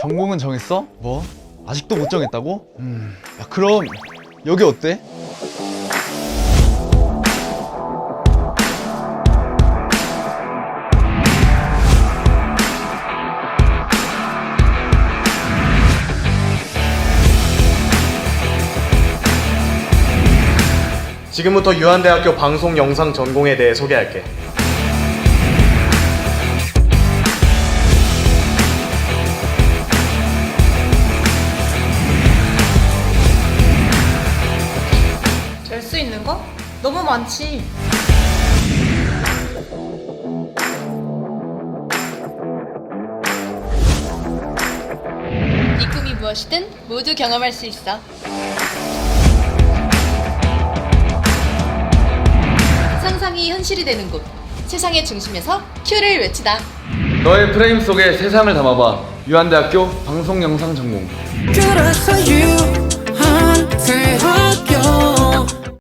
전공은 정했어? 뭐? 아직도 못 정했다고? 음, 야, 그럼 여기 어때? 지금부터 유한대학교 방송 영상 전공에 대해 소개할게. 될수 있는 거? 너무 많지. 네 꿈이 무엇이든 모두 경험할 수 있어. 상상이 현실이 되는 곳. 세상의 중심에서 큐를 외치다. 너의 프레임 속에 세상을 담아봐. 유한대학교 방송영상 전공.